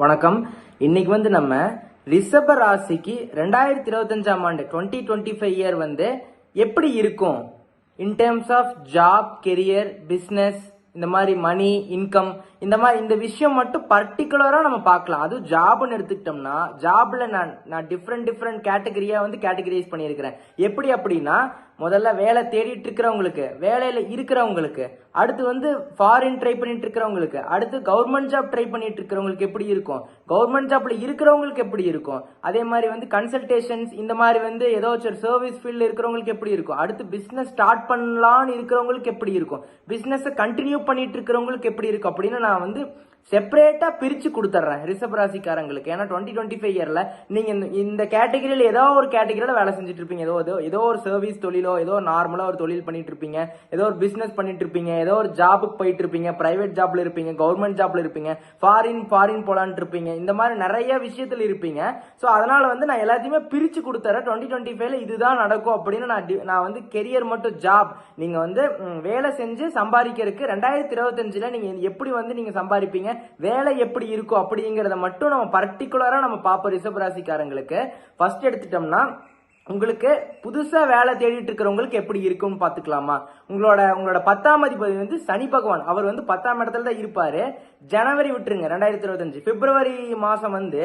வணக்கம். இன்னைக்கு வந்து நம்ம ரிஷப ராசிக்கு ரெண்டாயிரத்தி இருபத்தஞ்சாம் ஆண்டு டுவெண்ட்டி டுவெண்ட்டி ஃபைவ் இயர் வந்து எப்படி இருக்கும்? In terms of job career business இந்த மாதிரி மணி இன்கம் இந்த மாதிரி இந்த விஷயம் மட்டும் பர்டிகுலராக நம்ம பார்க்கலாம். அதுவும் ஜாப்னு எடுத்துக்கிட்டோம்னா ஜாப்ல நான் நான் டிஃப்ரெண்ட் டிஃப்ரெண்ட் கேட்டகரியாக வந்து கேட்டகரைஸ் பண்ணியிருக்கிறேன். எப்படி அப்படின்னா முதல்ல வேலை தேடிட்டு இருக்கிறவங்களுக்கு வேலையில் இருக்கிறவங்களுக்கு அடுத்து வந்து ஃபாரின் ட்ரை பண்ணிட்டு இருக்கிறவங்களுக்கு அடுத்து கவர்மெண்ட் ஜாப் ட்ரை பண்ணிட்டு இருக்கிறவங்களுக்கு எப்படி இருக்கும்? கவர்மெண்ட் ஜாப்ல இருக்கிறவங்களுக்கு எப்படி இருக்கும்? அதே மாதிரி வந்து கன்சல்டேஷன்ஸ் இந்த மாதிரி வந்து ஏதாச்சும் ஒரு சர்வீஸ் ஃபீல்டில் இருக்கிறவங்களுக்கு எப்படி இருக்கும்? அடுத்து பிசினஸ் ஸ்டார்ட் பண்ணலான்னு இருக்கிறவங்களுக்கு எப்படி இருக்கும்? பிசினஸ் கண்டினியூ பண்ணிட்டு இருக்கிறவங்களுக்கு எப்படி இருக்கும்? அப்படின்னு நான் வந்து செப்பரேட்டாக பிரித்து கொடுத்துட்றேன் ரிஷப் ராசிக்காரங்களுக்கு. ஏன்னா டுவெண்ட்டி டுவெண்ட்டி ஃபைவ் இயரில் நீங்கள் இந்த- இந்த கேட்டகரியில் ஏதோ ஒரு கேட்டகரியில் வேலை செஞ்சுட்டு இருப்பீங்க ஏதோ ஏதோ ஏதோ ஒரு சர்வீஸ் தொழிலோ ஏதோ நார்மலாக ஒரு தொழில் பண்ணிட்டு இருப்பீங்க ஏதோ ஒரு பிஸ்னஸ் பண்ணிட்டு இருப்பீங்க ஏதோ ஒரு ஜாபுக்கு போயிட்டு இருப்பீங்க ப்ரைவேட் ஜாப்ல இருப்பீங்க. கவர்மெண்ட் ஜாப்ல இருப்பீங்க. ஃபாரின் ஃபாரின் போலான்ட்டு இருப்பீங்க இந்த மாதிரி நிறைய விஷயத்தில் இருப்பீங்க. ஸோ அதனால் வந்து நான் எல்லாத்தையுமே பிரிச்சு கொடுத்துறேன் டுவெண்ட்டி டுவெண்ட்டி ஃபைவ்ல இதுதான் நடக்கும் அப்படின்னு நான் டி- நான் வந்து கெரியர் மட்டும் ஜாப் நீங்கள் வந்து வேலை செஞ்சு சம்பாதிக்கிறதுக்கு ரெண்டாயிரத்தி இருபத்தஞ்சில் நீங்கள் எப்படி வந்து நீங்கள் சம்பாதிப்பீங்க? வேலை எப்படி இருக்கும் அப்படிங்கிறத மட்டும் நம்ம பர்டிகுலராக நம்ம பார்ப்போம் ரிஷப ராசிக்காரங்களுக்கு ஃபர்ஸ்ட் எடுத்துட்டோம்னா உங்களுக்கு புதுசாக வேலை தேடிட்டு இருக்கிறவங்களுக்கு எப்படி இருக்கும்னு பார்த்துக்கலாமா? உங்களோட உங்களோட பத்தாம் அதிபதி வந்து சனி பகவான். அவர் வந்து பத்தாம் இடத்துல தான் இருப்பார். ஜனவரி விட்டுருங்க ரெண்டாயிரத்தி இருபத்தஞ்சு. பிப்ரவரி மாதம் வந்து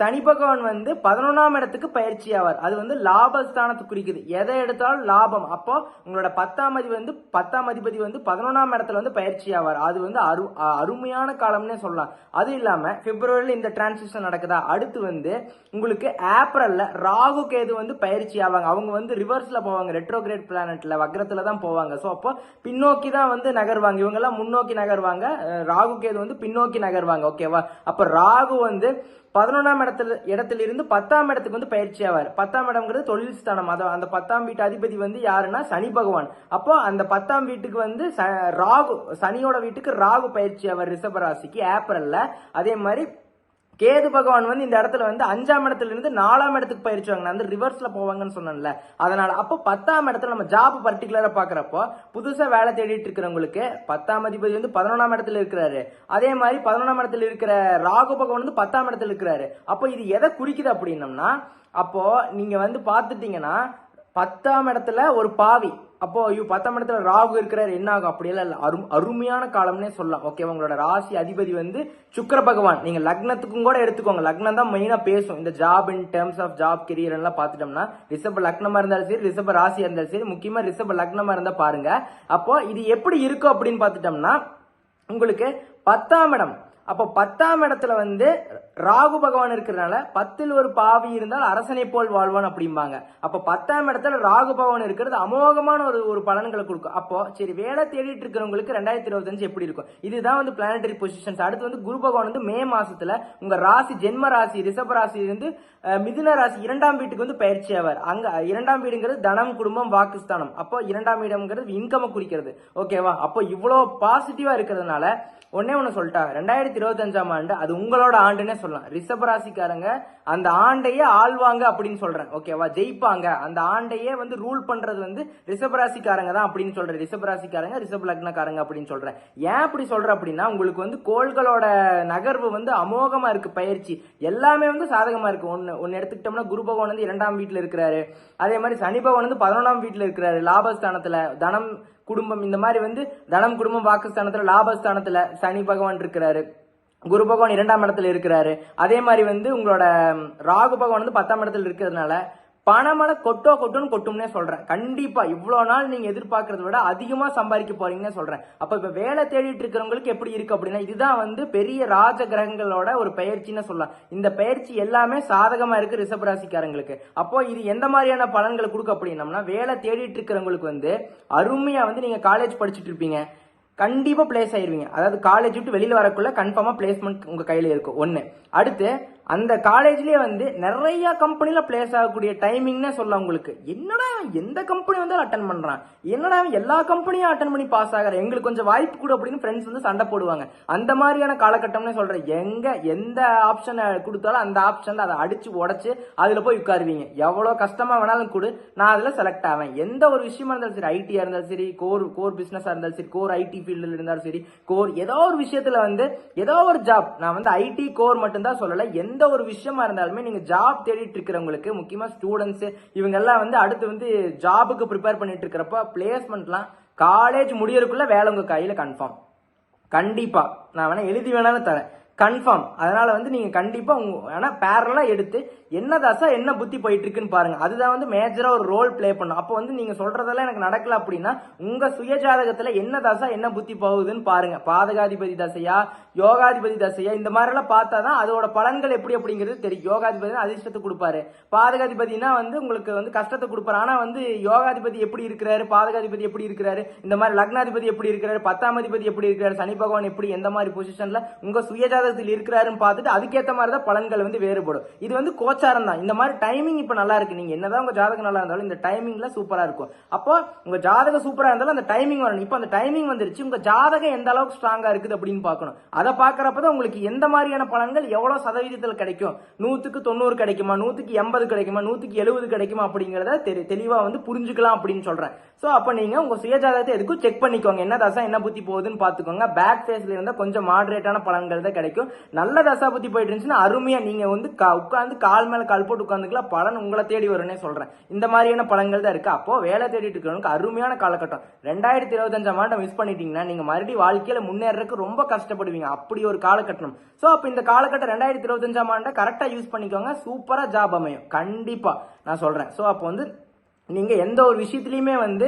சனி பகவான் வந்து பதினொன்றாம் இடத்துக்கு பயிற்சி ஆவார். அது வந்து லாபஸ்தானத்தை குறிக்குது. எதை எடுத்தாலும் லாபம். அப்போ உங்களோட பத்தாம் அதிபதி வந்து பத்தாம் அதிபதி வந்து பதினொன்றாம் இடத்துல வந்து பயிற்சி ஆவார். அது வந்து அரு அருமையான காலம்னே சொல்லலாம். அது இல்லாம பிப்ரவரியில் இந்த டிரான்சிஷன் நடக்குதா? அடுத்து வந்து உங்களுக்கு ஏப்ரல்ல ராகு கேது வந்து பயிற்சி ஆவாங்க. அவங்க வந்து ரிவர்ஸ்ல போவாங்க. ரெட்ரோகிரேட் பிளானட்ல வக்ரத்துல தான் போவாங்க. ஸோ அப்போ பின்னோக்கி தான் வந்து நகர்வாங்க. இவங்க எல்லாம் முன்னோக்கி நகர்வாங்க. ராகு கேது வந்து பின்னோக்கி நகர்வாங்க. ஓகேவா அப்ப ராகு வந்து பதினொன்றாம் இடத்துல இடத்துல இருந்து பத்தாம் இடத்துக்கு வந்து பயிற்சி ஆவார். பத்தாம் இடம்ங்கிறது தொழில் ஸ்தானம். அதை அந்த பத்தாம் வீட்டு அதிபதி வந்து யாருன்னா சனி பகவான். அப்போ அந்த பத்தாம் வீட்டுக்கு வந்து ச- ராகு சனியோட வீட்டுக்கு ராகு பயிற்சி ஆவார் ரிஷப ராசிக்கு ஏப்ரல்ல. அதே மாதிரி கேது பகவான் வந்து இந்த இடத்துல வந்து அஞ்சாம் இடத்துல இருந்து நாலாம் இடத்துக்கு பயிற்சி வாங்க வந்து ரிவர்ஸ்ல போவாங்கன்னு சொன்னேன்ல. அதனால அப்போ பத்தாம் இடத்துல நம்ம ஜாப் பர்டிகுலரா பாக்குறப்போ புதுசா வேலை தேடிட்டு இருக்கிறவங்களுக்கு பத்தாம் அதிபதி வந்து பதினொன்றாம் இடத்துல இருக்கிறாரு. அதே மாதிரி பதினொன்றாம் இடத்துல இருக்கிற ராகு பகவான் வந்து பத்தாம் இடத்துல இருக்கிறாரு. அப்போ இது எதை குறிக்குது அப்படின்னம்னா அப்போ நீங்க வந்து பாத்துட்டீங்கன்னா பத்தாம் இடத்துல ஒரு பாவி அப்போ ஐயோ பத்தாம் இடத்துல ராகு இருக்கிறார் என்ன ஆகும்? அப்படியெல்லாம் இல்லை. அரும் அருமையான காலம்னே சொல்லலாம். ஓகே உங்களோட ராசி அதிபதி வந்து சுக்கிர பகவான். நீங்க லக்னத்துக்கும் கூட எடுத்துக்கோங்க. லக்னம் தான் மெயினா பேசும். இந்த job in terms of job career எல்லாம் பார்த்துட்டோம்னா ரிஷப லக்னமா இருந்தாலும் சரி ரிஷப ராசியா இருந்தாலும் சரி முக்கியமா ரிஷப லக்னமா இருந்தா பாருங்க. அப்போ இது எப்படி இருக்கும் அப்படின்னு பார்த்துட்டோம்னா உங்களுக்கு பத்தாம் இடம் அப்போ பத்தாம் இடத்துல வந்து ராகு பகவான் இருக்கிறதுனால பத்தில் ஒரு பாவி இருந்தால் அரசனை போல் வாழ்வான் அப்படிம்பாங்க. அப்போ பத்தாம் இடத்துல ராகு பகவான் இருக்கிறது அமோகமான ஒரு ஒரு பலன்களை கொடுக்கும். அப்போ சரி வேலை தேடிட்டு இருக்கிறவங்களுக்கு ரெண்டாயிரத்தி இருபத்தஞ்சு எப்படி இருக்கும்? இதுதான் வந்து பிளானட்டரி பொசிஷன்ஸ் அடுத்து வந்து குரு பகவான் வந்து மே மாசத்துல உங்க ராசி ஜென்ம ராசி ரிஷப ராசி இருந்து மிதுன ராசி இரண்டாம் வீட்டுக்கு வந்து பயிற்சி ஆவார். அங்க இரண்டாம் வீடுங்கிறது தனம் குடும்பம் வாக்குஸ்தானம். அப்போ இரண்டாம் இடம்ங்கிறது இன்கம் குறிக்கிறது. ஓகேவா அப்போ இவ்வளோ பாசிட்டிவா இருக்கிறதுனால ஒன்னே ஒன்று சொல்லிட்டா ரெண்டாயிரத்தி இருபத்தஞ்சாம் ஆண்டு அது உங்களோட ஆண்டுன்னே சொல்லலாம். ரிஷப ராசிக்காரங்க அந்த ஆண்டையே ஆள்வாங்க அப்படின்னு சொல்றேன். ஓகேவா ஜெயிப்பாங்க. அந்த ஆண்டையே வந்து ரூல் பண்றது வந்து ரிஷப ராசிக்காரங்க தான் அப்படின்னு சொல்றேன். ரிஷப ராசிக்காரங்க ரிஷப லக்னக்காரங்க அப்படின்னு சொல்றேன். ஏன் அப்படி சொல்றேன் அப்படின்னா உங்களுக்கு வந்து கோள்களோட நகர்வு வந்து அமோகமா இருக்கு பயிற்சி. எல்லாமே வந்து சாதகமா இருக்கு. ஒன்னு ஒன்னு எடுத்துக்கிட்டோம்னா குரு பகவான் வந்து இரண்டாம் வீட்டில் இருக்கிறாரு. அதே மாதிரி சனி பகவான் வந்து பதினொன்றாம் வீட்டில் இருக்கிறாரு. லாபஸ்தானத்துல தனம் குடும்பம். இந்த மாதிரி வந்து தனம் குடும்பம் வாக்குஸ்தானத்தில் லாபஸ்தானத்தில் சனி பகவான் இருக்கிறாரு. குரு பகவான் இரண்டாம் இடத்துல இருக்கிறாரு. அதே மாதிரி வந்து உங்களோட ராகு பகவான் வந்து பத்தாம் இடத்துல இருக்கிறதுனால பணமழை கொட்டோ கொட்டுன்னு கொட்டும்னே சொல்றேன். கண்டிப்பா இவ்வளவு நாள் நீங்க எதிர்பார்க்கறத விட அதிகமா சம்பாதிக்க போறீங்கன்னு சொல்றேன். அப்ப இப்ப வேலை தேடிட்டு இருக்கிறவங்களுக்கு எப்படி இருக்கு அப்படின்னா இதுதான் வந்து பெரிய ராஜ கிரகங்களோட ஒரு பயிற்சின்னு சொல்லலாம். இந்த பயிற்சி எல்லாமே சாதகமா இருக்கு ரிஷபராசிக்காரங்களுக்கு அப்போ இது எந்த மாதிரியான பலன்களை கொடுக்க அப்படின்னம்னா வேலை தேடிட்டு இருக்கிறவங்களுக்கு வந்து அருமையா வந்து நீங்க காலேஜ் படிச்சுட்டு இருப்பீங்க. கண்டிப்பா பிளேஸ் ஆயிருவீங்க. அதாவது காலேஜ் விட்டு வெளியில வரக்குள்ள கன்ஃபார்மா பிளேஸ்மெண்ட் உங்க கையில இருக்கும். ஒண்ணு. அடுத்து அந்த காலேஜ்லயே வந்து நிறைய கம்பெனில பிளேஸ் ஆகக்கூடிய டைமிங்னே சொல்ல உங்களுக்கு. என்னடா எந்த கம்பெனி வந்தாலும் அட்டன் பண்றான்? என்னடா எல்லா கம்பெனியும் அட்டன் பண்ணி பாஸ் ஆகிற எங்களுக்கு கொஞ்சம் வாய்ப்பு கொடு அப்படின்னு ஃப்ரெண்ட்ஸ் வந்து சண்டை போடுவாங்க. அந்த மாதிரியான காலகட்டம்னே சொல்றேன். எங்க எந்த ஆப்ஷனை கொடுத்தாலும் அந்த ஆப்ஷன் அதை அடிச்சு உடச்சி அதுல போய் உட்காருவீங்க. எவ்வளவு கஷ்டமா வேணாலும் கொடு. நான் அதுல செலக்ட் ஆவேன். எந்த ஒரு விஷயமா இருந்தாலும் சரி ஐடியா இருந்தாலும் சரி கோர் கோர் பிசினஸா இருந்தாலும் சரி கோர் ஐடி ஃபீல்டில் இருந்தாலும் சரி கோர் ஏதோ ஒரு விஷயத்துல வந்து ஏதோ ஒரு ஜாப் நான் வந்து ஐடி கோர் மட்டும்தான் சொல்லலை. எந்த எந்த ஒரு விஷயமா இருந்தாலுமே நீங்க ஜாப் தேடிட்டு இருக்கிறவங்களுக்கு முக்கியமா ஸ்டூடெண்ட்ஸ் இவங்க எல்லாம் வந்து அடுத்து வந்து ஜாபுக்கு ப்ரிப்பேர் பண்ணிட்டு இருக்கிறப்ப பிளேஸ்மெண்ட்லாம் காலேஜ் முடியறதுக்குள்ள வேலை உங்க கையில கன்ஃபார்ம் கண்டிப்பா. நான் வேணா எழுதி வேணாலும் தரேன். கன்ஃபார்ம் அதனால வந்து நீங்க கண்டிப்பா உங்க வேணா பேரலா எடுத்து என்ன தசா என்ன புத்தி போயிட்டு இருக்குன்னு பாருங்க. அதுதான் வந்து மேஜரா ஒரு ரோல் ப்ளே பண்ணும். அப்போ வந்து நீங்க சொல்றதெல்லாம் எனக்கு நடக்கல அப்படின்னா உங்க சுயஜாதகத்துல என்ன தசா என்ன புத்தி போகுதுன்னு பாருங்க. பாதகாதிபதி தசையா யோகாதிபதி தசையா இந்த மாதிரி எல்லாம் பார்த்தாதான் அதோட பலன்கள் எப்படி அப்படிங்கிறது தெரியும். யோகாதிபதி அதிர்ஷ்டத்தை கொடுப்பாரு. பாதகாதிபதினா வந்து உங்களுக்கு வந்து கஷ்டத்தை கொடுப்பாரு. ஆனா வந்து யோகாதிபதி எப்படி இருக்கிறாரு பாதகாதிபதி எப்படி இருக்கிறாரு இந்த மாதிரி லக்னாதிபதி எப்படி இருக்கிறாரு பத்தாம் அதிபதி எப்படி இருக்கிறாரு சனி பகவான் எப்படி எந்த மாதிரி பொசிஷன்ல உங்க சுயஜாதகத்தில் இருக்கிறாருன்னு பார்த்துட்டு அதுக்கேற்ற மாதிரி தான் பலன்கள் வந்து வேறுபடும். இது வந்து கோச்சாரம் தான் இந்த மாதிரி டைமிங் இப்போ நல்லா இருக்கு. நீங்க என்னதான் உங்க ஜாதகம் நல்லா இருந்தாலும் இந்த டைமிங்ல சூப்பரா இருக்கும். அப்போ உங்க ஜாதகம் சூப்பரா இருந்தாலும் அந்த டைமிங் வரணும். இப்போ அந்த டைமிங் வந்துருச்சு. உங்க ஜாதகம் எந்த அளவுக்கு ஸ்ட்ராங்கா இருக்குது அப்படின்னு பார்க்கணும். அதை பார்க்கறப்ப தான் உங்களுக்கு எந்த மாதிரியான பலன்கள் எவ்வளவு சதவீதத்தில் கிடைக்கும்? நூத்துக்கு தொண்ணூறு கிடைக்குமா? நூத்துக்கு எண்பது கிடைக்குமா? நூத்துக்கு எழுபது கிடைக்குமா அப்படிங்கறத தெரி- தெளிவா வந்து புரிஞ்சுக்கலாம் அப்படின்னு சொல்றேன். சோ அப்ப நீங்க உங்க சுயஜாதகத்தை எதுக்கும் செக் பண்ணிக்கோங்க. என்ன தசை என்ன புத்தி போகுதுன்னு பாத்துக்கோங்க பேக் ஃபேஸ்ல இருந்தா கொஞ்சம் மாடரேட்டான பலன்கள் தான் கிடைக்கும். நல்ல தசா புத்தி போயிட்டு இருந்துச்சுன்னா அருமையா நீங்க வந்து கா- கால் கால் மேல கால் போட்டு உட்காந்துக்கலாம் பலன் உங்களை தேடி வரும்னே சொல்றேன். இந்த மாதிரியான பலன்கள் தான் இருக்கு. அப்போ வேலை தேடிட்டு இருக்கிறவங்களுக்கு அருமையான காலகட்டம். ரெண்டாயிரத்தி இருபத்தஞ்சாம் ஆண்டை மிஸ் பண்ணிட்டீங்கன்னா நீங்க மறுபடியும் வாழ்க்கையில முன்னேறதுக்கு ரொம்ப கஷ்டப்படுவீங்க. அப்படி ஒரு காலகட்டம். ஸோ அப்போ இந்த காலகட்டம் ரெண்டாயிரத்தி இருபத்தஞ்சாம் ஆண்டை கரெக்டாக யூஸ் பண்ணிக்கோங்க. சூப்பராக ஜாப் அமையும். கண்டிப்பாக நான் சொல்கிறேன் ஸோ அப்போ வந்து நீங்கள் எந்த ஒரு விஷயத்துலையுமே வந்து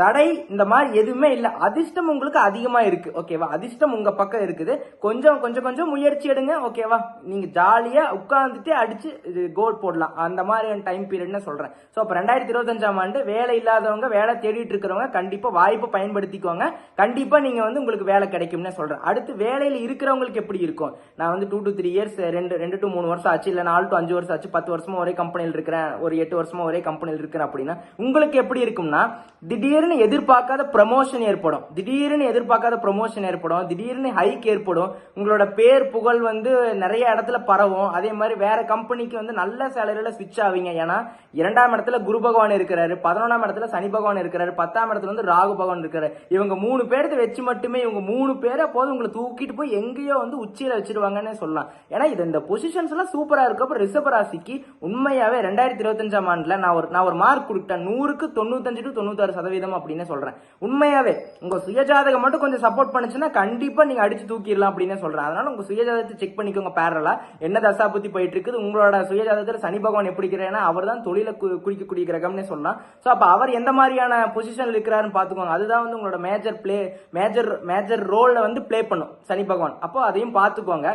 தடை இந்த மாதிரி எதுவுமே இல்லை. அதிர்ஷ்டம் உங்களுக்கு அதிகமா இருக்கு. ஓகேவா அதிர்ஷ்டம் உங்க பக்கம் இருக்குது. கொஞ்சம் கொஞ்சம் கொஞ்சம் முயற்சி எடுங்க. ஓகேவா நீங்க ஜாலியா உட்கார்ந்துட்டு அடிச்சு இது கோல் போடலாம். அந்த மாதிரியான டைம் பீரியட்னு சொல்றேன். ஸோ அப்போ ரெண்டாயிரத்தி இருபத்தஞ்சாம் ஆண்டு வேலை இல்லாதவங்க வேலை தேடிட்டு இருக்கிறவங்க கண்டிப்பா வாய்ப்பை பயன்படுத்திக்கோங்க. கண்டிப்பா நீங்க வந்து உங்களுக்கு வேலை கிடைக்கும்னு சொல்றேன். அடுத்து வேலையில் இருக்கிறவங்களுக்கு எப்படி இருக்கும்? நான் வந்து டூ டு த்ரீ இயர்ஸ் ரெண்டு ரெண்டு டு மூணு வருஷம் ஆச்சு. இல்லை நாலு டு அஞ்சு வருஷம் ஆச்சு. பத்து வருஷமா ஒரே கம்பெனியில் இருக்கிறேன். ஒரு எட்டு வருஷமா ஒரே கம்பெனியில் இருக்கிறேன் அப்படின்னா உங்களுக்கு எப்படி இருக்கும்னா திடீர்னு எதிர்பார்க்காத ப்ரமோஷன் ஏற்படும். திடீர்னு எதிர்பார்க்காத ப்ரமோஷன் ஏற்படும். திடீர்னு ஹைக் ஏற்படும். உங்களோட பேர் புகழ் வந்து நிறைய இடத்துல பரவும். அதே மாதிரி வேற கம்பெனிக்கு வந்து நல்ல சேலரியில ஸ்விட்ச் ஆவீங்க. ஏன்னா இரண்டாம் இடத்துல குரு பகவான் இருக்கிறாரு. பதினொன்றாம் இடத்துல சனி பகவான் இருக்கிறாரு. பத்தாம் இடத்துல வந்து ராகு பகவான் இருக்கிறாரு இவங்க மூணு பேருக்கு வச்சு மட்டுமே இவங்க மூணு பேரை போது உங்களை தூக்கிட்டு போய் எங்கேயோ வந்து உச்சியில வச்சிருவாங்கன்னு சொல்லலாம். ஏன்னா இது இந்த பொசிஷன்ஸ் எல்லாம் சூப்பரா இருக்கப்ப ரிஷப ராசிக்கு உண்மையாவே ரெண்டாயிரத்தி இருபத்தஞ்சாம் ஆண்டுல நான் ஒரு நான் ஒரு மார்க் கொடுத்தேன் நூறுக்கு தொண்ணூத்தஞ்சு டு தொண்ணூத்தாறு சதவீதம் அப்படின்னு சொல்றேன். உண்மையாவே உங்க சுயஜாதகம் மட்டும் கொஞ்சம் சப்போர்ட் பண்ணுச்சுன்னா கண்டிப்பா நீங்க அடிச்சு தூக்கிடலாம் அப்படின்னு சொல்றேன். அதனால உங்க சுயஜாதகத்தை செக் பண்ணிக்கோங்க பேரலா என்ன தசா புத்தி போயிட்டு இருக்குது உங்களோட சுயஜாதகத்தில் சனி பகவான் எப்படி இருக்கிறேன்னா அவர் தான் தொழில கு- குறிக்கக்கூடிய கிரகம்னே சொல்லலாம் ஸோ அப்ப அவர் எந்த மாதிரியான பொசிஷன் இருக்கிறாருன்னு பாத்துக்கோங்க அதுதான் வந்து உங்களோட மேஜர் பிளே மேஜர் மேஜர் ரோல்ல வந்து ப்ளே பண்ணும் சனி பகவான். அப்போ அதையும் பார்த்துக்கோங்க.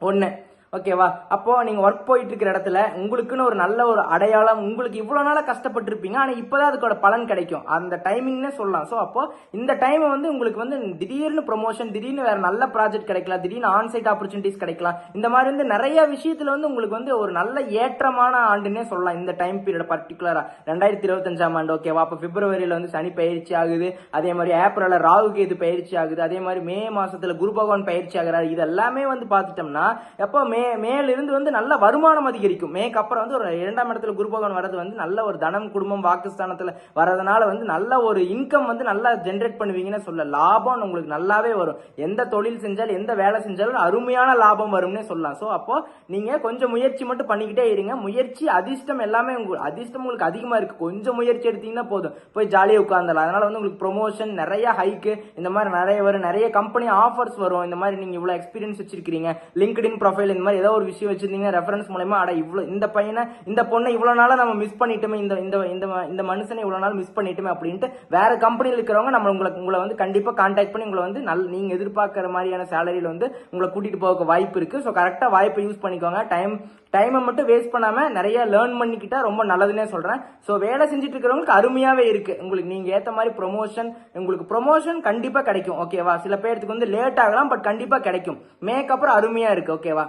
ஒன்று ஓகேவா? அப்போ நீங்க ஒர்க் போயிட்டு இருக்கிற இடத்துல உங்களுக்குன்னு ஒரு நல்ல ஒரு அடையாளம் உங்களுக்கு இவ்வளவு நாளா கஷ்டப்பட்டிருப்பீங்க. ஆனா இப்பதான் அதுக்கோட பலன் கிடைக்கும். அந்த டைமிங்னே சொல்லலாம். சோ அப்போ இந்த டைம் வந்து உங்களுக்கு வந்து திடீர்னு ப்ரொமோஷன் திடீர்னு வேற நல்ல ப்ராஜெக்ட் கிடைக்கலாம். திடீர்னு ஆன்சைட் ஆப்பர்ச்சுனிட்டிஸ் கிடைக்கலாம். இந்த மாதிரி வந்து நிறைய விஷயத்துல வந்து உங்களுக்கு வந்து ஒரு நல்ல ஏற்றமான ஆண்டுன்னே சொல்லலாம் இந்த டைம் பீரியட் பர்டிகுலரா ரெண்டாயிரத்தி இருபத்தஞ்சாம் ஆண்டு ஓகேவா? அப்போ பிப்ரவரியில வந்து சனி பயிற்சி ஆகுது. அதே மாதிரி ஏப்ரல்ல ராகு கேது பயிற்சி ஆகுது. அதே மாதிரி மே மாசத்துல குரு பகவான் பயிற்சி ஆகுறாரு. இது எல்லாமே வந்து பார்த்துட்டோம்னா எப்போ மே மே இருந்து வந்து நல்ல வருமானம் அதிகரிக்கும். மேக்கு அப்புறம் வந்து ஒரு இரண்டாம் இடத்துல குரு பகவான் வர்றது வந்து நல்ல ஒரு தனம் குடும்பம் வாக்குஸ்தானத்தில் வரதுனால வந்து நல்ல ஒரு இன்கம் வந்து நல்லா ஜென்ரேட் பண்ணுவீங்கன்னு சொல்ல லாபம் உங்களுக்கு நல்லாவே வரும். எந்த தொழில் செஞ்சாலும் எந்த வேலை செஞ்சாலும் அருமையான லாபம் வரும்னே சொல்லலாம். ஸோ அப்போ நீங்க கொஞ்சம் முயற்சி மட்டும் பண்ணிக்கிட்டே இருங்க. முயற்சி அதிர்ஷ்டம் எல்லாமே உங்களுக்கு அதிர்ஷ்டம் உங்களுக்கு அதிகமாக இருக்கு. கொஞ்சம் முயற்சி எடுத்தீங்கன்னா போதும். போய் ஜாலியாக உட்காந்துடலாம் அதனால வந்து உங்களுக்கு ப்ரொமோஷன் நிறைய ஹைக்கு இந்த மாதிரி நிறைய வரும். நிறைய கம்பெனி ஆஃபர்ஸ் வரும். இந்த மாதிரி நீங்க இவ்வளோ எக்ஸ்பீரியன்ஸ் வச்சிருக்கீங்க லிங்க்டின் ப்ரொஃபைல் இந்த மாதிரி ஏதோ ஒரு விஷயம் வச்சிருந்தீங்க ரெஃபரன்ஸ் மூலயமா அட இவ்வளோ இந்த பையனை இந்த பொண்ணை இவ்வளோ நாளாக நம்ம மிஸ் பண்ணிட்டோமே இந்த இந்த இந்த ம- இந்த மனுஷனை இவ்வளோ நாள் மிஸ் பண்ணிட்டோமே அப்படின்ட்டு வேற கம்பெனியில் இருக்கிறவங்க நம்ம உங்களுக்கு உங்களை வந்து கண்டிப்பாக கான்டாக்ட் பண்ணி உங்களை வந்து நல்ல நீங்கள் எதிர்பார்க்குற மாதிரியான சேலரியில் வந்து உங்களை கூட்டிகிட்டு போக வாய்ப்பு இருக்குது ஸோ கரெக்டாக வாய்ப்பை யூஸ் பண்ணிக்கோங்க. டைம் டைமை மட்டும் வேஸ்ட் பண்ணாமல் நிறைய லேர்ன் பண்ணிக்கிட்டா ரொம்ப நல்லதுன்னே சொல்கிறேன் ஸோ வேலை செஞ்சுட்டு இருக்கிறவங்களுக்கு அருமையாகவே இருக்கு. உங்களுக்கு நீங்கள் ஏற்ற மாதிரி ப்ரொமோஷன் உங்களுக்கு ப்ரொமோஷன் கண்டிப்பாக கிடைக்கும். ஓகேவா சில பேர்த்துக்கு வந்து லேட் ஆகலாம் பட் கண்டிப்பாக கிடைக்கும். மேக்கப்புறம் அருமையாக இருக்குது ஓகேவா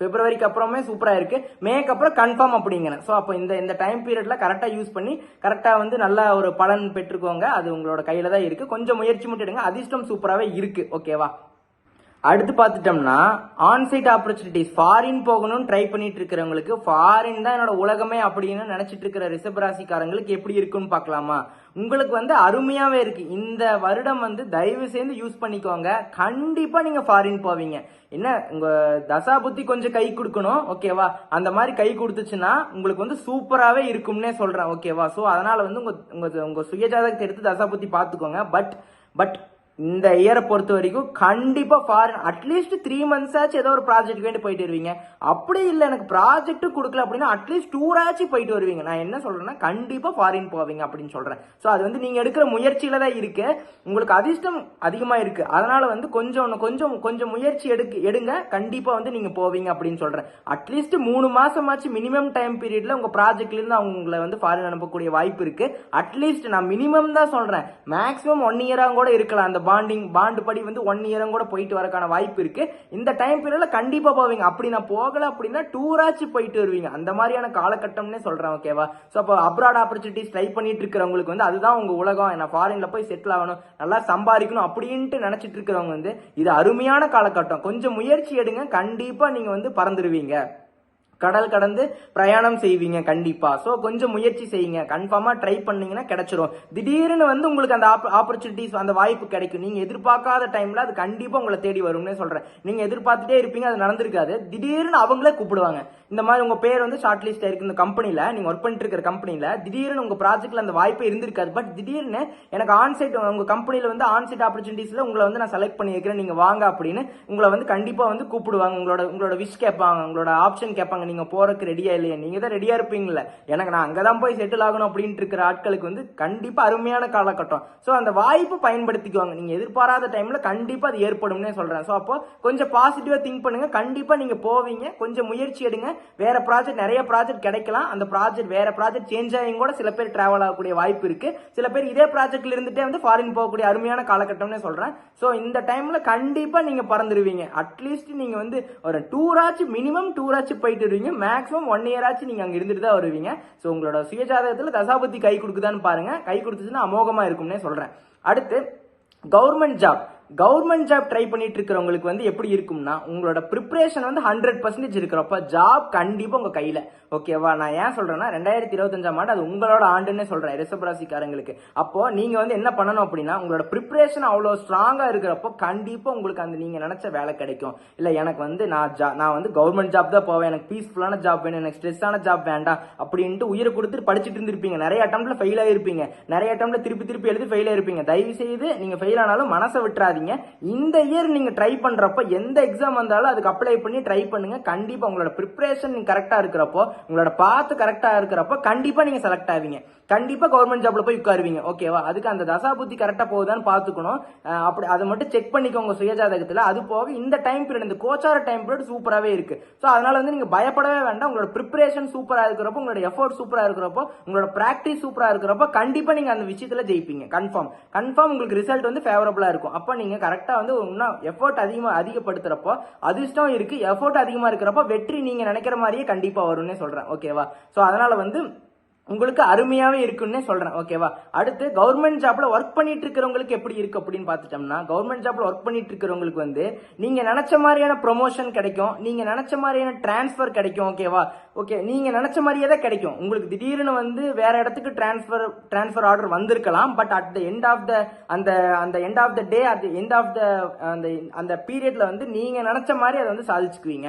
பிப்ரவரிக்கு அப்புறமே சூப்பராக இருக்கு. மேக்கு அப்புறம் கன்ஃபார்ம் அப்படிங்கிறேன் ஸோ அப்போ இந்த இந்த டைம் பீரியட்ல கரெக்டாக யூஸ் பண்ணி கரெக்டாக வந்து நல்ல ஒரு பலன் பெற்றுக்கோங்க. அது உங்களோட கையில தான் இருக்கு. கொஞ்சம் முயற்சி மட்டும் எடுங்க. அதிர்ஷ்டம் சூப்பராகவே இருக்கு. ஓகேவா அடுத்து பார்த்துட்டோம்னா ஆன்சைட் ஆப்பர்ச்சுனிட்டிஸ் ஃபாரின் போகணும்னு ட்ரை பண்ணிட்டு இருக்கிறவங்களுக்கு ஃபாரின் தான் என்னோட உலகமே அப்படின்னு நினைச்சிட்டு இருக்கிற ரிஷப ராசிக்காரங்களுக்கு எப்படி இருக்குன்னு பார்க்கலாமா? உங்களுக்கு வந்து அருமையாகவே இருக்கு. இந்த வருடம் வந்து தயவு செய்து யூஸ் பண்ணிக்கோங்க. கண்டிப்பாக நீங்கள் ஃபாரின் போவீங்க. என்ன உங்கள் தசா புத்தி கொஞ்சம் கை கொடுக்கணும் ஓகேவா அந்த மாதிரி கை கொடுத்துச்சுன்னா உங்களுக்கு வந்து சூப்பராகவே இருக்கும்னே சொல்கிறேன் ஓகேவா ஸோ அதனால் வந்து உங்கள் உங்கள் உங்கள் சுயஜாதகத்தை எடுத்து தசா புத்தி பார்த்துக்கோங்க. பட் பட் இந்த இயரை பொறுத்த வரைக்கும் கண்டிப்பா ஃபாரின் அட்லீஸ்ட் த்ரீ மந்த்ஸ் ஆச்சு ஏதோ ஒரு ப்ராஜெக்ட் வேண்டி போயிட்டு வருவீங்க. அப்படி இல்லை எனக்கு ப்ராஜெக்ட் கொடுக்கல அப்படின்னா அட்லீஸ்ட் டூர் ஆச்சு போயிட்டு வருவீங்க. நான் என்ன சொல்றேன்னா கண்டிப்பா ஃபாரின் போவீங்க அப்படின்னு சொல்றேன். ஸோ அது வந்து நீங்க எடுக்கிற முயற்சியில தான் இருக்கு. உங்களுக்கு அதிர்ஷ்டம் அதிகமா இருக்கு. அதனால வந்து கொஞ்சம் கொஞ்சம் கொஞ்சம் முயற்சி எடுக்கு எடுங்க. கண்டிப்பா வந்து நீங்க போவீங்க அப்படின்னு சொல்றேன். அட்லீஸ்ட் மூணு மாசமாச்சு மினிமம் டைம் பீரியட்ல உங்க ப்ராஜெக்ட்ல இருந்து அவங்களை வந்து ஃபாரின் அனுப்பக்கூடிய வாய்ப்பு இருக்கு. அட்லீஸ்ட் நான் மினிமம் தான் சொல்றேன். மேக்ஸிமம் ஒன் இயரா கூட இருக்கலாம். அந்த பாண்டிங் பாண்டு படி வந்து ஒன் இயரும் கூட போயிட்டு வரக்கான வாய்ப்பு இருக்கு. இந்த டைம் பீரியட்ல கண்டிப்பா போவீங்க. அப்படி நான் போகல அப்படின்னா டூராச்சு போயிட்டு வருவீங்க. அந்த மாதிரியான காலகட்டம்னே சொல்றேன் ஓகேவா ஸோ அப்போ அப்ராட் ஆப்பர்ச்சுனிட்டிஸ் ட்ரை பண்ணிட்டு இருக்கிறவங்களுக்கு வந்து அதுதான் உங்க உலகம். நான் ஃபாரின்ல போய் செட்டில் ஆகணும் நல்லா சம்பாதிக்கணும் அப்படின்ட்டு நினைச்சிட்டு இருக்கிறவங்க வந்து இது அருமையான காலகட்டம். கொஞ்சம் முயற்சி எடுங்க. கண்டிப்பா நீங்க வந்து பறந்துருவீங்க. கடல் கடந்து பிரயாணம் செய்வீங்க கண்டிப்பாக ஸோ கொஞ்சம் முயற்சி செய்யுங்க. கன்ஃபார்மாக ட்ரை பண்ணீங்கன்னா கிடைச்சிரும். திடீர்னு வந்து உங்களுக்கு அந்த ஆப்பர்ச்சுனிட்டிஸ் அந்த வாய்ப்பு கிடைக்கும். நீங்கள் எதிர்பார்க்காத டைமில் அது கண்டிப்பாக உங்களை தேடி வரும்னே சொல்கிறேன் நீங்கள் எதிர்பார்த்துட்டே இருப்பீங்க அது நடந்திருக்காது. திடீர்னு அவங்களே கூப்பிடுவாங்க. இந்த மாதிரி உங்கள் பேர் வந்து ஷார்ட் லிஸ்ட் ஆயிருக்கு. இந்த கம்பெனியில் நீங்கள் ஒர்க் பண்ணிட்டு இருக்கிற கம்பெனியில் திடீர்னு உங்கள் ப்ராஜெக்ட்டில் அந்த வாய்ப்பே இருந்திருக்காது. பட் திடீர்னு எனக்கு ஆன்சைட் உங்கள் கம்பெனியில் வந்து ஆன்சைட் ஆப்பர்ச்சுனிட்டிஸில் உங்களை வந்து நான் செலக்ட் பண்ணியிருக்கிறேன் நீங்கள் வாங்க அப்படின்னு உங்களை வந்து கண்டிப்பாக வந்து கூப்பிடுவாங்க. உங்களோட உங்களோட விஷ் கேட்பாங்க. உங்களோட ஆப்ஷன் கேட்பாங்க. நீங்கள் போகிறதுக்கு ரெடியாக இல்லையா? நீங்கள் தான் ரெடியாக இருப்பீங்கள எனக்கு நான் அங்கே தான் போய் செட்டில் ஆகணும் அப்படின்ட்டு இருக்கிற ஆட்களுக்கு வந்து கண்டிப்பாக அருமையான காலகட்டம். ஸோ அந்த வாய்ப்பு பயன்படுத்திக்குவாங்க. நீங்கள் எதிர்பாராத டைமில் கண்டிப்பாக அது ஏற்படும்னே சொல்கிறேன் ஸோ அப்போ கொஞ்சம் பாசிட்டிவாக திங்க் பண்ணுங்கள் கண்டிப்பாக நீங்கள் போவீங்க. கொஞ்சம் முயற்சி எடுங்க. வேற ப்ராஜெக்ட் நிறைய ப்ராஜெக்ட் கிடைக்கலாம். அந்த ப்ராஜெக்ட் வேற ப்ராஜெக்ட் சேஞ்ச் ஆகியும் கூட சில பேர் டிராவல் ஆகக்கூடிய வாய்ப்பு இருக்கு. சில பேர் இதே ப்ராஜெக்ட்ல இருந்துட்டே வந்து ஃபாரின் போகக்கூடிய அருமையான காலகட்டம்னு சொல்றேன். ஸோ இந்த டைம்ல கண்டிப்பா நீங்க பறந்துருவீங்க. அட்லீஸ்ட் நீங்க வந்து ஒரு டூராச்சு மினிமம் டூராச்சு போயிட்டு வருவீங்க. மேக்ஸிமம் ஒன் இயர் ஆச்சு நீங்க அங்க இருந்துட்டு தான் வருவீங்க. ஸோ உங்களோட சுயஜாதகத்துல தசாபதி கை கொடுக்குதான்னு பாருங்க. கை கொடுத்துச்சுன்னா அமோகமா இருக்கும்னே சொல்றேன். அடுத்து government job government job try பண்ணிட்டு இருக்கிறவங்களுக்கு வந்து எப்படி இருக்கும்னா உங்களோட ப்ரிப்பரேஷன் வந்து ஹண்ட்ரட் பர்சன்டேஜ் இருக்கிறப்ப ஜாப் கண்டிப்பாக உங்கள் கையில். ஓகேவா நான் ஏன் சொல்கிறேன்னா ரெண்டாயிரத்தி இருபத்தஞ்சாம் ஆண்டு அது உங்களோட ஆண்டுன்னு சொல்கிறேன் ரிசபராசிக்காரங்களுக்கு அப்போ நீங்கள் வந்து என்ன பண்ணணும் அப்படின்னா உங்களோட ப்ரிப்பரேஷன் அவ்வளோ ஸ்ட்ராங்காக இருக்கிறப்போ கண்டிப்பாக உங்களுக்கு அந்த நீங்கள் நினச்ச வேலை கிடைக்கும். இல்லை எனக்கு வந்து நான் ஜா நான் வந்து கவர்மெண்ட் ஜாப் தான் போவேன் எனக்கு பீஸ்ஃபுல்லான ஜாப் வேணும் எனக்கு ஸ்ட்ரெஸ்ஸான ஜாப் வேண்டாம் அப்படின்ட்டு உயிரை கொடுத்துட்டு படிச்சுட்டு இருந்திருப்பீங்க. நிறைய அட்டம்ல ஃபெயில் ஆகிருப்பீங்க நிறைய அட்டம்ல திருப்பி திருப்பி எழுதி ஃபெயில் ஆயிருப்பீங்க. தயவு செய்து நீங்கள் ஃபெயில் ஆனாலும் மனசை விட்டுறாதீங்க. இந்த இயர் நீங்க ட்ரை பண்றப்ப எந்த எக்ஸாம் வந்தாலும் அதுக்கு அப்ளை பண்ணி ட்ரை பண்ணுங்க. கண்டிப்பா உங்களோட ப்ரிப்பரேஷன் கரெக்டா இருக்கிறப்போ உங்களோட பாத்து கரெக்டா இருக்கிறப்போ கண்டிப்பா நீங்க செலக்ட் ஆவீங்க. கண்டிப்பா கவர்மெண்ட் ஜாப்ல போய் உட்காருவீங்க. ஓகேவா அதுக்கு அந்த தசா புத்தி கரெக்டா போகுதான்னு பாத்துக்கணும் அப்படி அதை மட்டும் செக் பண்ணிக்கோங்க சுயஜாதகத்துல. அது போக இந்த டைம் பீரியட் இந்த கோச்சார டைம் பீரியட் சூப்பராகவே இருக்கு. ஸோ அதனால வந்து நீங்க பயப்படவே வேண்டாம். உங்களோட ப்ரிப்பரேஷன் சூப்பரா இருக்கிறப்போ உங்களோட எஃபோர்ட் சூப்பரா இருக்கிறப்போ உங்களோட ப்ராக்டிஸ் சூப்பரா இருக்கிறப்போ கண்டிப்பா நீங்க அந்த விஷயத்துல ஜெயிப்பீங்க. கன்ஃபார்ம் கன்ஃபார்ம் உங்களுக்கு ரிசல்ட் வந்து ஃபேவரபிளா இருக்கும். அப்போ நீங்கள் கரெக்டாக வந்து இன்னும் எஃபோர்ட் அதிகமாக அதிகப்படுத்துகிறப்போ அதிர்ஷ்டம் இருக்குது எஃபோர்ட் அதிகமாக இருக்கிறப்போ வெற்றி நீங்கள் நினைக்கிற மாதிரியே கண்டிப்பாக வரும்னே சொல்கிறேன் ஓகேவா ஸோ அதனால் வந்து உங்களுக்கு அருமையாவே இருக்குன்னே சொல்றேன் ஓகேவா அடுத்து கவர்மெண்ட் ஜாப்ல ஒர்க் பண்ணிட்டு இருக்கிறவங்களுக்கு எப்படி இருக்கு அப்படின்னு பார்த்துட்டோம்னா கவர்மெண்ட் ஜாப்ல ஒர்க் பண்ணிட்டு இருக்கிறவங்களுக்கு வந்து நீங்க நினைச்ச மாதிரியான ப்ரொமோஷன் கிடைக்கும் நீங்க நினைச்ச மாதிரியான டிரான்ஸ்ஃபர் கிடைக்கும் ஓகேவா ஓகே நீங்க நினைச்ச மாதிரியே தான் கிடைக்கும். உங்களுக்கு திடீர்னு வந்து வேற இடத்துக்கு டிரான்ஸ்ஃபர் டிரான்ஸ்ஃபர் ஆர்டர் வந்திருக்கலாம் but at the end of the அந்த அந்த end of the day at end of the அந்த அந்த பீரியட்ல வந்து நீங்க நினைச்ச மாதிரி அதை வந்து சாதிச்சுக்குவீங்க.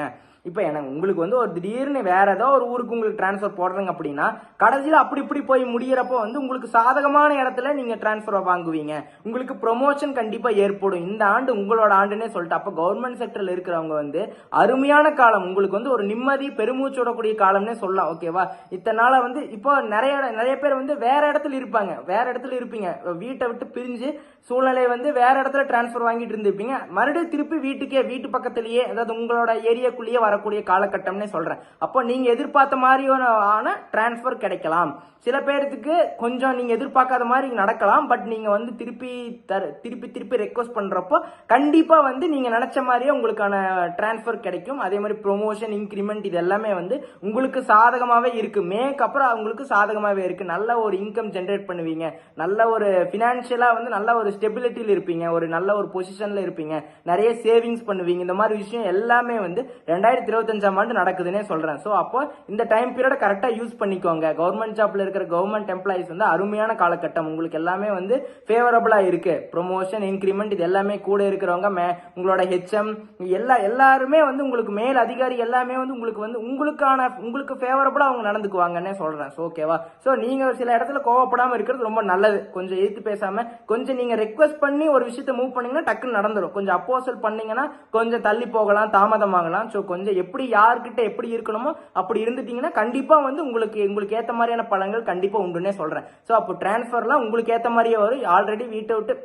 இப்போ எனக்கு உங்களுக்கு வந்து ஒரு திடீர்னு வேற ஏதோ ஒரு ஊருக்கு உங்களுக்கு டிரான்ஸ்ஃபர் போடுறீங்க அப்படின்னா கடைசியில் அப்படி இப்படி போய் முடியிறப்போ வந்து உங்களுக்கு சாதகமான இடத்துல நீங்கள் டிரான்ஸ்ஃபர் வாங்குவீங்க. உங்களுக்கு ப்ரொமோஷன் கண்டிப்பாக ஏற்படும். இந்த ஆண்டு உங்களோட ஆண்டுன்னே சொல்லிட்டு அப்போ கவர்மெண்ட் செக்டரில் இருக்கிறவங்க வந்து அருமையான காலம். உங்களுக்கு வந்து ஒரு நிம்மதி பெருமூச்சோடக்கூடிய காலம்னே சொல்லலாம் ஓகேவா இத்தனை நாளாக வந்து இப்போ நிறைய நிறைய பேர் வந்து வேற இடத்துல இருப்பாங்க. வேற இடத்துல இருப்பீங்க. வீட்டை விட்டு பிரிஞ்சு சூழ்நிலை வந்து வேற இடத்துல டிரான்ஸ்ஃபர் வாங்கிட்டு இருந்திருப்பீங்க. மறுபடியும் திருப்பி வீட்டுக்கே வீட்டு பக்கத்துலேயே அதாவது உங்களோட ஏரியாக்குள்ளேயே வர வரக்கூடிய காலகட்டம்னே சொல்கிறேன் அப்போ நீங்க எதிர்பார்த்த மாதிரியான டிரான்ஸ்ஃபர் கிடைக்கலாம். சில பேர்த்துக்கு கொஞ்சம் நீங்க எதிர்பார்க்காத மாதிரி நடக்கலாம். பட் நீங்க வந்து திருப்பி தர திருப்பி திருப்பி ரெக்வஸ்ட் பண்றப்போ கண்டிப்பாக வந்து நீங்க நினைச்ச மாதிரியே உங்களுக்கான டிரான்ஸ்ஃபர் கிடைக்கும். அதே மாதிரி ப்ரொமோஷன் இன்க்ரிமெண்ட் இது எல்லாமே வந்து உங்களுக்கு சாதகமாகவே இருக்கு. மேக்கு அப்புறம் அவங்களுக்கு சாதகமாகவே இருக்கு. நல்ல ஒரு இன்கம் ஜென்ரேட் பண்ணுவீங்க. நல்ல ஒரு ஃபினான்ஷியலாக வந்து நல்ல ஒரு ஸ்டெபிலிட்டியில் இருப்பீங்க. ஒரு நல்ல ஒரு பொசிஷன்ல இருப்பீங்க. நிறைய சேவிங்ஸ் பண்ணுவீங்க. இந்த மாதிரி விஷயம் எல்லாமே வந்து ரெண்டாயிரத்தி இருபத்தஞ்சாம் ஆண்டு நடக்குதுன்னே சொல்றேன். ஸோ அப்போ இந்த டைம் பீரியடை கரெக்டாக யூஸ் பண்ணிக்கோங்க. கவர்மெண்ட் ஜாப்ல இருக்கிற கவர்மெண்ட் எம்ப்ளாயிஸ் வந்து அருமையான காலகட்டம். உங்களுக்கு எல்லாமே வந்து ஃபேவரபிளா இருக்கு. ப்ரொமோஷன் இன்க்ரிமெண்ட் இது எல்லாமே கூட இருக்கிறவங்க மே உங்களோட ஹெச்எம் எல்லா எல்லாருமே வந்து உங்களுக்கு மேல் அதிகாரி எல்லாமே வந்து உங்களுக்கு வந்து உங்களுக்கான உங்களுக்கு ஃபேவரபிளா அவங்க நடந்துக்குவாங்கன்னே சொல்றேன். ஸோ ஓகேவா ஸோ நீங்க சில இடத்துல கோவப்படாம இருக்கிறது ரொம்ப நல்லது. கொஞ்சம் எதிர்த்து பேசாம கொஞ்சம் நீங்க ரெக்வஸ்ட் பண்ணி ஒரு விஷயத்த மூவ் பண்ணீங்கன்னா டக்குன்னு நடந்துடும் கொஞ்சம் அப்போசல் பண்ணீங்கன்னா கொஞ்சம் தள்ளி போகலாம் தாமதமாகலாம். ஸோ கொஞ்சம் எப்படி யார்கிட்ட எப்படி இருக்கணுமோ அப்படி இருந்துட்டீங்கன்னா கண்டிப்பா வந்து உங்களுக்கு உங்களுக்கு ஏற்ற மாதிரியான பழங்கள் கண்டிப்பா உண்டுன்னே சொல்றேன். ஸோ அப்போ டிரான்ஸ்ஃபர்லாம் உங்களுக்கு ஏற்ற மாதிரியே வரும். ஆல்ரெடி வீட்டை விட்டு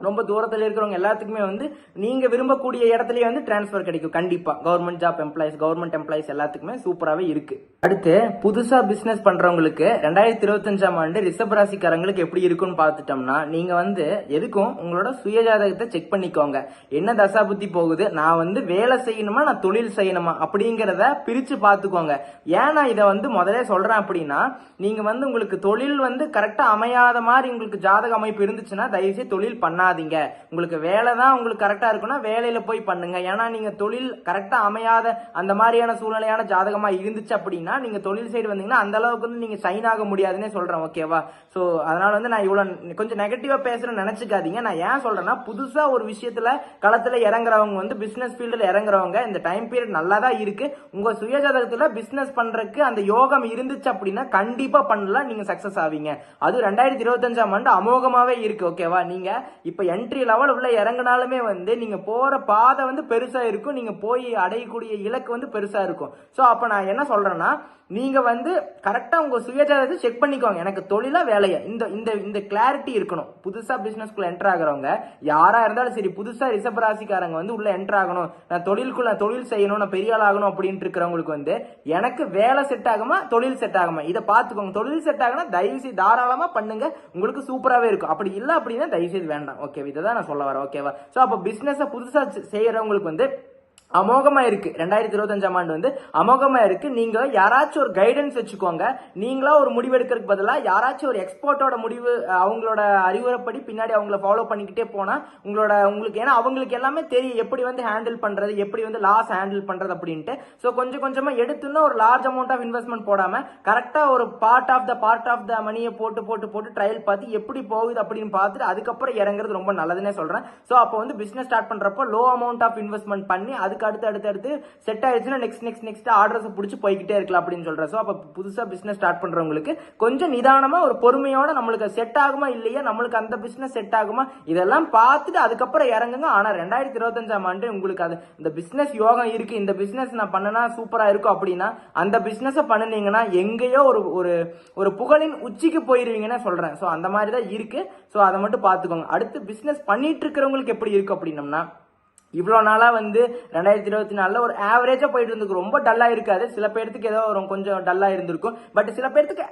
ரொம்ப தூரத்தில் இருக்கிறவங்க எல்லாத்துக்குமே வந்து நீங்க விரும்பக்கூடிய இடத்துலயே வந்து டிரான்ஸ்ஃபர் கிடைக்கும். கண்டிப்பா. Government job employees government employees எல்லாத்துக்குமே சூப்பராகவே இருக்கு. அடுத்து புதுசா பிசினஸ் பண்றவங்களுக்கு ரெண்டாயிரத்தி இருபத்தஞ்சாம் ஆண்டு ரிஷப் ராசிக்காரங்களுக்கு எப்படி இருக்கும்னு பார்த்துட்டோம்னா நீங்க வந்து எதுக்கும் உங்களோட சுயஜாதகத்தை செக் பண்ணிக்கோங்க. என்ன தசா புத்தி போகுது? நான் வந்து வேலை செய்யணுமா? நான் தொழில் செய்யணுமா? அப்படிங்கிறத பிரிச்சு பார்த்துக்கோங்க. ஏன் நான் இதை வந்து முதலே சொல்றேன் அப்படின்னா நீங்க வந்து உங்களுக்கு தொழில் வந்து கரெக்டா அமையாத மாதிரி உங்களுக்கு ஜாதக அமைப்பு இருந்துச்சுன்னா தயவுசெய்து தொழில் பண்ணாதீங்க. உங்களுக்கு வேலை தான் உங்களுக்கு கரெக்டா இருக்குன்னா வேலையில போய் பண்ணுங்க. ஏன்னா நீங்க தொழில் கரெக்டா அமையாத அந்த மாதிரியான சூழ்நிலையான ஜாதகமா இருந்துச்சு அப்படின்னா நீங்க தொழில் சைடு வந்தீங்கன்னா அந்த அளவுக்கு வந்து நீங்க சைன் ஆக முடியாதுன்னே சொல்றேன் ஓகேவா சோ அதனால வந்து நான் இவ்வளவு கொஞ்சம் நெகட்டிவா பேசுறேன்னு நினைச்சுக்காதீங்க. நான் ஏன் சொல்றேன்னா புதுசா ஒரு விஷயத்துல களத்துல இறங்குறவங்க வந்து பிசினஸ் ஃபீல்டுல இறங்குறவங்க இந்த டைம் பீரியட் நல்லா தான் இருக்கு. உங்க சுயஜாதகத்துல பிசினஸ் பண்றதுக்கு அந்த யோகம் இருந்துச்சு அப்படின்னா கண்டிப்பா பண்ணலாம் நீங்க சக்சஸ் ஆவீங்க. அது ரெண்டாயிரத்தி இருபத்தஞ்சாம் ஆண்டு அமோகமாவே இருக்கு ஓகேவா நீங்க இப்ப இப்போ என்ட்ரி லெவல் உள்ள இறங்குனாலுமே வந்து நீங்க போற பாதை வந்து பெருசா இருக்கும். நீங்க போய் அடையக்கூடிய இலக்கு வந்து பெருசா இருக்கும். ஸோ அப்போ நான் என்ன சொல்றேன்னா நீங்க வந்து கரெக்டா உங்க சுயஜாதத்தை செக் பண்ணிக்கோங்க. எனக்கு தொழிலா வேலையா? இந்த இந்த இந்த கிளாரிட்டி இருக்கணும். புதுசா பிஸ்னஸ்க்குள்ளே என்டர் ஆகிறவங்க யாரா இருந்தாலும் சரி புதுசா ரிசப் ராசிக்காரங்க வந்து உள்ள என்டர் ஆகணும். நான் தொழிலுக்குள்ள தொழில் செய்யணும் நான் பெரிய ஆள் ஆகணும் அப்படின்ட்டு இருக்கிறவங்களுக்கு வந்து எனக்கு வேலை செட் ஆகுமா? தொழில் செட் ஆகுமா? இதை பார்த்துக்கோங்க. தொழில் செட் ஆகுனா தயவு செய்து தாராளமா பண்ணுங்க. உங்களுக்கு சூப்பராகவே இருக்கும். அப்படி இல்லை அப்படின்னா தயவு செய்து வேண்டாம். ஓகே இதை தான் நான் சொல்ல வரேன். ஓகேவா ஸோ அப்போ பிஸ்னஸை புதுசாக செய்யறவங்களுக்கு வந்து அமோகமா இருக்கு ரெண்டாயிரத்தி இருபத்தஞ்சாம் ஆண்டு வந்து அமோகமா இருக்கு நீங்க யாராச்சும் ஒரு கைடன்ஸ் வச்சுக்கோங்க. நீங்களா ஒரு முடிவு எடுக்கிறதுக்கு பதிலா யாராச்சும் ஒரு எக்ஸ்போர்ட்டோட முடிவு அவங்களோட அறிவுரைப்படி பின்னாடி அவங்கள ஃபாலோ பண்ணிக்கிட்டே போனா உங்களோட உங்களுக்கு ஏன்னா அவங்களுக்கு எல்லாமே தெரியும் எப்படி வந்து ஹேண்டில் பண்றது எப்படி வந்து லாஸ் ஹேண்டில் பண்றது அப்படின்ட்டு. ஸோ கொஞ்சம் கொஞ்சமா எடுத்துன்னு ஒரு லார்ஜ் அமௌண்ட் ஆஃப் இன்வெஸ்ட்மெண்ட் போடாம கரெக்டா ஒரு part of the part of the மணியை போட்டு போட்டு போட்டு ட்ரையல் பார்த்து எப்படி போகுது அப்படின்னு பார்த்துட்டு அதுக்கப்புறம் இறங்குறது ரொம்ப நல்லதுன்னே சொல்றேன். ஸோ அப்போ வந்து பிசினஸ் ஸ்டார்ட் பண்றப்போ லோ அமௌண்ட் ஆஃப் இன்வெஸ்ட்மெண்ட் பண்ணி அதுக்கு அடுத்து அடுத்து அடுத்து செட் ஆயிடுச்சுன்னா நெக்ஸ்ட் நெக்ஸ்ட் நெக்ஸ்ட் ஆர்டர்ஸை பிடிச்சி போய்கிட்டே இருக்கலாம் அப்படின்னு சொல்றேன். ஸோ அப்போ புதுசாக பிஸ்னஸ் ஸ்டார்ட் பண்ணுறவங்களுக்கு கொஞ்சம் நிதானமாக ஒரு பொறுமையோட நம்மளுக்கு செட் ஆகுமா இல்லையா? நம்மளுக்கு அந்த பிஸ்னஸ் செட் ஆகுமா? இதெல்லாம் பார்த்துட்டு அதுக்கப்புறம் இறங்குங்க. ஆனால் ரெண்டாயிரத்தி இருபத்தஞ்சாம் ஆண்டு உங்களுக்கு அது இந்த பிஸ்னஸ் யோகம் இருக்கு. இந்த பிஸ்னஸ் நான் பண்ணனா சூப்பராக இருக்கும் அப்படின்னா அந்த பிஸ்னஸை பண்ணினீங்கன்னா எங்கேயோ ஒரு ஒரு ஒரு புகழின் உச்சிக்கு போயிருவீங்கன்னு சொல்கிறேன் ஸோ அந்த மாதிரி தான் இருக்கு. ஸோ அதை மட்டும் பார்த்துக்கோங்க. அடுத்து பிஸ்னஸ் பண்ணிட்டு இருக்கிறவங்களுக்கு எப்படி இருக்கு அப்படின்னம்னா இவ்வளோ நாளாக வந்து ரெண்டாயிரத்தி இருபத்தி நாலில் ஒரு ஆவரேஜாக போயிட்டு இருந்துக்கு ரொம்ப டல்லாக இருக்காது. சில பேர்த்துக்கு ஏதோ ஒரு கொஞ்சம் டல்லாக இருந்திருக்கும். பட் சில பேர்த்துக்கு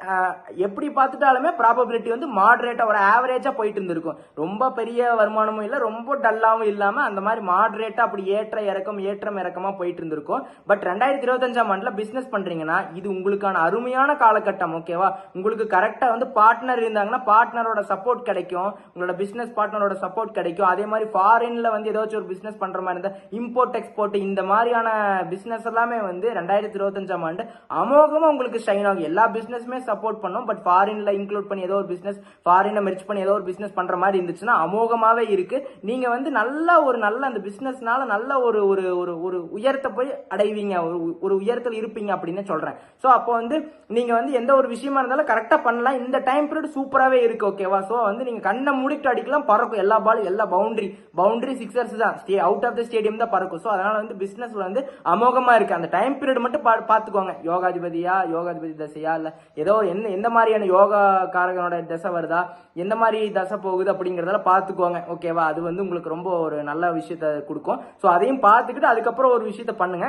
எப்படி பார்த்துட்டாலுமே ப்ராபபிலிட்டி வந்து மாட்ரேட்டாக ஒரு ஆவரேஜாக போயிட்டு இருந்திருக்கும். ரொம்ப பெரிய வருமானமும் இல்லை ரொம்ப டல்லாகவும் இல்லாமல் அந்த மாதிரி மாட்ரேட்டாக அப்படி ஏற்ற இறக்கம் ஏற்றம் இறக்கமாக போயிட்டு இருந்திருக்கும். பட் ரெண்டாயிரத்தி இருபத்தஞ்சாம் ஆண்டில் பிஸ்னஸ் பண்ணுறீங்கன்னா இது உங்களுக்கான அருமையான காலகட்டம் ஓகேவா உங்களுக்கு கரெக்டாக வந்து பார்ட்னர் இருந்தாங்கன்னா பார்ட்னரோட சப்போர்ட் கிடைக்கும். உங்களோட பிஸ்னஸ் பார்ட்னரோட சப்போர்ட் கிடைக்கும். அதே மாதிரி ஃபாரினில் வந்து ஏதாச்சும் ஒரு பிஸ்னஸ் பண்ணுற மாதிரி இருந்தால் இம்போர்ட் எக்ஸ்போர்ட் இந்த மாதிரியான பிஸ்னஸ் எல்லாமே வந்து ரெண்டாயிரத்தி இருபத்தஞ்சாம் ஆண்டு அமோகமாக உங்களுக்கு ஷைன் ஆகும். எல்லா பிஸ்னஸுமே சப்போர்ட் பண்ணும். பட் ஃபாரினில் இன்க்ளூட் பண்ணி ஏதோ ஒரு பிஸ்னஸ் ஃபாரினை மெர்ச் பண்ணி ஏதோ ஒரு பிஸ்னஸ் பண்ணுற மாதிரி இருந்துச்சுன்னா அமோகமாகவே இருக்குது நீங்கள் வந்து நல்ல ஒரு நல்ல அந்த பிஸ்னஸ்னால நல்ல ஒரு ஒரு ஒரு ஒரு உயரத்தை போய் அடைவீங்க. ஒரு ஒரு உயரத்தில் இருப்பீங்க அப்படின்னு சொல்கிறேன் ஸோ அப்போ வந்து நீங்கள் வந்து எந்த ஒரு விஷயமா இருந்தாலும் கரெக்டாக பண்ணலாம். இந்த டைம் பீரியட் சூப்பராகவே இருக்கு ஓகேவா ஸோ வந்து நீங்கள் கண்ணை மூடிட்டு அடிக்கலாம். பறக்கும். எல்லா பாலும் எல்லா பவுண்டரி பவுண்டரி சிக்ஸர்ஸ் தான். Stay out of the stadium தான் பறக்கும். ஸோ அதனால வந்து பிஸ்னஸ் வந்து அமோகமா இருக்கு. அந்த டைம் பீரியட் மட்டும் பா பார்த்துக்கோங்க யோகாதிபதியா யோகாதிபதி தசையா இல்ல ஏதோ என்ன எந்த மாதிரியான யோகா காரகனோட தசை வருதா எந்த மாதிரி தசை போகுது அப்படிங்கறதெல்லாம் பார்த்துக்கோங்க ஓகேவா அது வந்து உங்களுக்கு ரொம்ப ஒரு நல்ல விஷயத்த கொடுக்கும். ஸோ அதையும் பார்த்துக்கிட்டு அதுக்கப்புறம் ஒரு விஷயத்த பண்ணுங்க.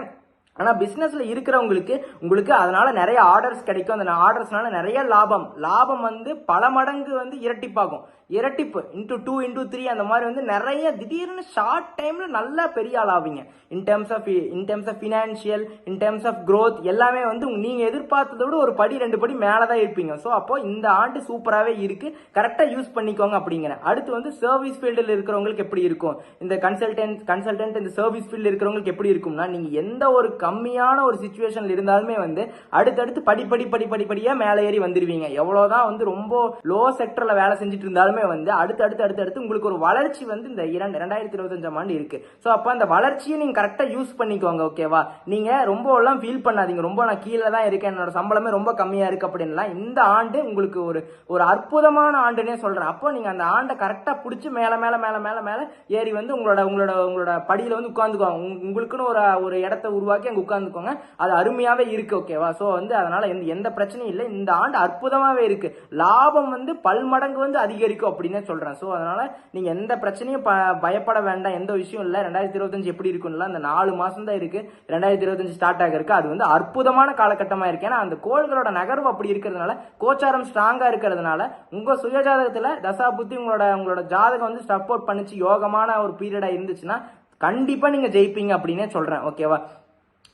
ஆனால் பிஸ்னஸில் இருக்கிறவங்களுக்கு உங்களுக்கு அதனால நிறைய ஆர்டர்ஸ் கிடைக்கும். அந்த ஆர்டர்ஸ்னால நிறைய லாபம். லாபம் வந்து பல மடங்கு வந்து இரட்டிப்பாகும். இரட்டிப்பு இன்டூ டூ இன்டூ த்ரீ அந்த மாதிரி வந்து நிறைய திடீர்னு ஷார்ட் டைம்ல நல்லா பெரிய ஆள் ஆவீங்க in terms of in terms of financial in terms of growth எல்லாமே வந்து நீங்கள் நீங்க எதிர்பார்த்ததை விட ஒரு படி ரெண்டு படி மேலே தான் இருப்பீங்க. ஸோ அப்போ இந்த ஆண்டு சூப்பராகவே இருக்கு. கரெக்டாக யூஸ் பண்ணிக்கோங்க அப்படிங்கிறேன் அடுத்து வந்து சர்வீஸ் ஃபீல்டில் இருக்கிறவங்களுக்கு எப்படி இருக்கும்? இந்த கன்சல்டன்ட் கன்சல்டன்ட் இந்த சர்வீஸ் ஃபீல்டில் இருக்கிறவங்களுக்கு எப்படி இருக்கும்னா நீங்க எந்த ஒரு கம்மியான ஒரு சுச்சுவேஷனில் இருந்தாலுமே வந்து அடுத்தடுத்து படிப்படி படி படிப்படியாக மேலே ஏறி வந்துருவீங்க. எவ்வளோதான் வந்து ரொம்ப லோ செக்டரில் வேலை செஞ்சுட்டு இருந்தாலுமே வந்து அடுத்து அடுத்து அடுத்து அடுத்து உங்களுக்கு ஒரு வளர்ச்சி வந்து இந்த இரண்டு ரெண்டாயிரத்தி இருபத்தஞ்சாம் ஆண்டு இருக்கு. ஸோ அப்போ அந்த வளர்ச்சியை நீங்கள் கரெக்டாக யூஸ் பண்ணிக்கோங்க ஓகேவா நீங்கள் ரொம்ப எல்லாம் ஃபீல் பண்ணாதீங்க. ரொம்ப நான் கீழே தான் இருக்கேன். என்னோட சம்பளமே ரொம்ப கம்மியாக இருக்கு அப்படின்லாம் இந்த ஆண்டு உங்களுக்கு ஒரு ஒரு அற்புதமான ஆண்டுன்னே சொல்கிறேன் அப்போ நீங்கள் அந்த ஆண்டை கரெக்டாக பிடிச்சி மேலே மேலே மேலே மேலே மேலே ஏறி வந்து உங்களோட உங்களோட உங்களோட படியில் வந்து உட்காந்துக்குவாங்க உங்களுக்குன்னு ஒரு ஒரு இடத்த உருவாக்கி அங்கே உட்காந்துக்கோங்க அது அருமையாகவே இருக்கு ஓகேவா ஸோ வந்து அதனால் எந்த எந்த பிரச்சனையும் இல்லை. இந்த ஆண்டு அற்புதமாகவே இருக்கு. லாபம் வந்து பல்மடங்கு வந்து அதிகரிக்கும். அப்படின்னே சொல்றேன். ஸோ அதனால நீங்கள் எந்த பிரச்சனையும் ப- பயப்பட வேண்டாம். எந்த விஷயம் இல்லை. ரெண்டாயிரத்தி இருபத்தஞ்சு எப்படி இருக்கும்ல அந்த நாலு மாதம் தான் இருக்கு. ரெண்டாயிரத்தி இருபத்தஞ்சு ஸ்டார்ட் ஆகிருக்கு அது வந்து அற்புதமான காலகட்டமாக இருக்கு. ஏன்னா அந்த கோள்களோட நகர்வு அப்படி இருக்கிறதுனால கோச்சாரம் ஸ்ட்ராங்காக இருக்கிறதுனால உங்கள் சுயஜாதகத்தில் தசா புத்தி உங்களோட உங்களோட ஜாதகம் வந்து சப்போர்ட் பண்ணிச்சு யோகமான ஒரு பீரியடாக இருந்துச்சுன்னா கண்டிப்பாக நீங்கள் ஜெயிப்பீங்க அப்படின்னே சொல்கிறேன் ஓகேவா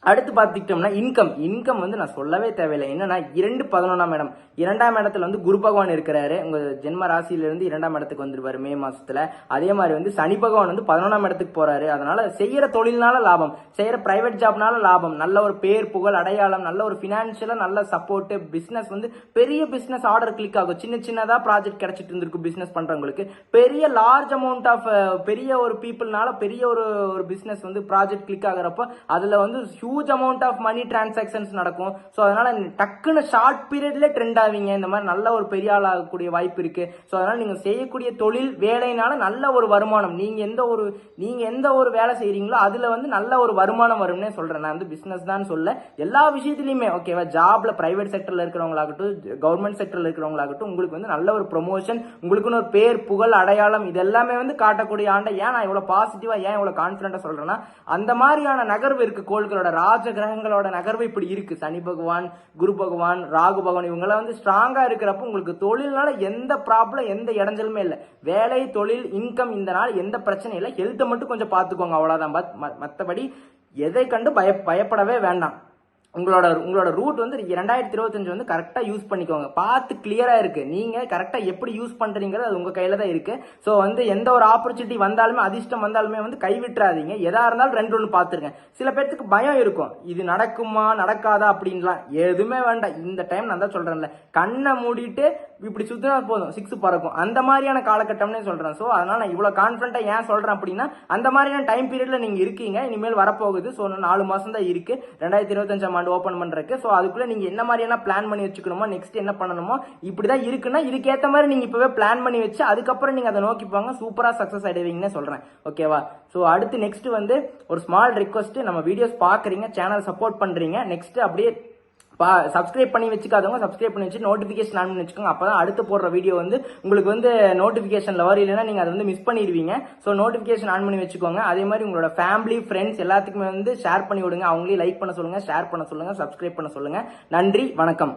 அடுத்து பார்த்துக்கிட்டோம்னா இன்கம் இன்கம் வந்து நான் சொல்லவே தேவையில்லை. என்னன்னா இரண்டு பதினொன்றாம் இடம். இரண்டாம் இடத்துல வந்து குரு பகவான் இருக்கிறாரு. உங்க ஜென்ம ராசியிலிருந்து இரண்டாம் இடத்துக்கு வந்துருவாரு மே மாசத்துல. அதே மாதிரி வந்து சனி பகவான் வந்து பதினொன்றாம் இடத்துக்கு போறாரு. அதனால செய்யற தொழில்னால லாபம். செய்யற பிரைவேட் ஜாப்னால லாபம். நல்ல ஒரு பேர் புகழ் அடையாளம் நல்ல ஒரு பினான்சியலா நல்ல சப்போர்ட் பிசினஸ் வந்து பெரிய பிசினஸ் ஆர்டர் கிளிக் ஆகும். சின்ன சின்னதா ப்ராஜெக்ட் கிடைச்சிட்டு இருந்திருக்கும் பிசினஸ் பண்றவங்களுக்கு. பெரிய லார்ஜ் அமௌண்ட் ஆஃப் பெரிய ஒரு பீப்புள்னால பெரிய ஒரு ஒரு பிசினஸ் வந்து ப்ராஜெக்ட் கிளிக் ஆகுறப்போ அதுல வந்து huge amount of money transactions நடக்கும். ஸோ அதனால டக்குன்னு ஷார்ட் பீரியட்ல ட்ரெண்ட் ஆவீங்க. இந்த மாதிரி நல்ல ஒரு பெரிய ஆள் ஆகக்கூடிய வாய்ப்பு இருக்கு. ஸோ அதனால நீங்க செய்யக்கூடிய தொழில் வேலைனால நல்ல ஒரு வருமானம். நீங்க எந்த ஒரு நீங்க எந்த ஒரு வேலை செய்கிறீங்களோ அதுல வந்து நல்ல ஒரு வருமானம் வரும்னே சொல்றேன். நான் வந்து பிசினஸ் தான் சொல்ல. எல்லா விஷயத்துலயுமே ஓகேவா ஜாப்ல பிரைவேட் செக்டர்ல இருக்கிறவங்களாகட்டும் கவர்மெண்ட் செக்டர்ல இருக்கிறவங்களாகட்டும் உங்களுக்கு வந்து நல்ல ஒரு ப்ரொமோஷன் உங்களுக்குன்னு ஒரு பேர் புகழ் அடையாளம் இது எல்லாமே வந்து காட்டக்கூடிய ஆண்டை ஏன் நான் இவ்வளவு பாசிட்டிவா ஏன் இவ்வளவு கான்பிடண்டா சொல்றேன்னா அந்த மாதிரியான நகர்வு இருக்கு கோள்களோட ராஜ கிரகங்களோட நகர்வு இப்படி இருக்கு. சனி பகவான் குரு பகவான் ராகு பகவான் இவங்கெல்லாம் வந்து ஸ்ட்ராங்கா இருக்கிறப்ப உங்களுக்கு தொழில்னால எந்த ப்ராப்ளம் எந்த இடைஞ்சலுமே இல்லை. வேலை தொழில் இன்கம் இந்த நாள் எந்த பிரச்சனையும் இல்லை. ஹெல்த்தை மட்டும் கொஞ்சம் பார்த்துக்கோங்க அவ்வளோதான் பத்- மற்றபடி எதை கண்டு பய பயப்படவே வேண்டாம். உங்களோட உங்களோட ரூட் வந்து ரெண்டாயிரத்தி இருபத்தஞ்சு வந்து கரெக்டாக யூஸ் பண்ணிக்கோங்க. பார்த்து கிளியராக இருக்குது நீங்கள் கரெக்டாக எப்படி யூஸ் பண்ணுறீங்கிறது அது உங்கள் கையில் தான் இருக்குது ஸோ வந்து எந்த ஒரு ஆப்பர்ச்சுனிட்டி வந்தாலுமே அதிர்ஷ்டம் வந்தாலுமே வந்து கைவிட்டுறாதீங்க. எதாக இருந்தாலும் ரெண்டு ஒன்று பார்த்துருங்க. சில பேர்த்துக்கு பயம் இருக்கும். இது நடக்குமா நடக்காதா அப்படின்லாம். எதுவுமே வேண்டாம். இந்த டைம் நான் தான் சொல்கிறேன்ல கண்ணை மூடிட்டு இப்படி சுத்தினா போதும். சிக்ஸ் பறக்கும். அந்த மாதிரியான காலகட்டம்னே சொல்கிறேன் ஸோ அதனால் நான் இவ்வளோ கான்ஃபிடண்ட்டாக ஏன் சொல்கிறேன் அப்படின்னா அந்த மாதிரியான டைம் பீரியடில் நீங்கள் இருக்கீங்க. இனிமேல் வரப்போகுது. ஸோ நாலு மாதம் தான் இருக்குது ரெண்டாயிரத்தி இருபத்தஞ்சாம் ஆண்டு ஓப்பன் பண்ணுறதுக்கு ஸோ அதுக்குள்ளே நீங்கள் என்ன மாதிரியான பிளான் பண்ணி வச்சுக்கணுமோ நெக்ஸ்ட் என்ன பண்ணணுமோ இப்படி தான் இருக்குன்னா இதுக்கேற்ற மாதிரி நீங்கள் இப்போவே பிளான் பண்ணி வச்சு அதுக்கப்புறம் நீங்கள் அதை நோக்கி போங்க சூப்பராக சக்ஸஸ் ஆகிடுவீங்கன்னு சொல்கிறேன் ஓகேவா ஸோ அடுத்து நெக்ஸ்ட் வந்து ஒரு ஸ்மால் ரெக்வஸ்ட் நம்ம வீடியோஸ் பார்க்குறீங்க சேனல் சப்போர்ட் பண்ணுறீங்க நெக்ஸ்ட் அப்படியே பா சப்ஸ்கிரைப் பண்ணி வச்சுக்காதவங்க சப்ஸ்கிரைப் பண்ணி வச்சு நோட்டிஃபிகேஷன் ஆன் பண்ணி வச்சுக்கோங்க. அப்பதான் அடுத்து போடுற வீடியோ வந்து உங்களுக்கு வந்து நோட்டிஃபிகேஷன் வரும். இல்லைன்னா நீங்கள் அதை வந்து மிஸ் பண்ணிடுவீங்க. ஸோ நோட்டிஃபிகேஷன் ஆன் பண்ணி வச்சுக்கோங்க. அதே மாதிரி உங்களோட ஃபேமிலி ஃப்ரெண்ட்ஸ் எல்லாத்துக்குமே வந்து ஷேர் பண்ணி விடுங்க. அவங்களையும் லைக் பண்ண சொல்லுங்கள் ஷேர் பண்ண சொல்லுங்கள் சப்ஸ்கிரைப் பண்ண சொல்லுங்கள் நன்றி வணக்கம்.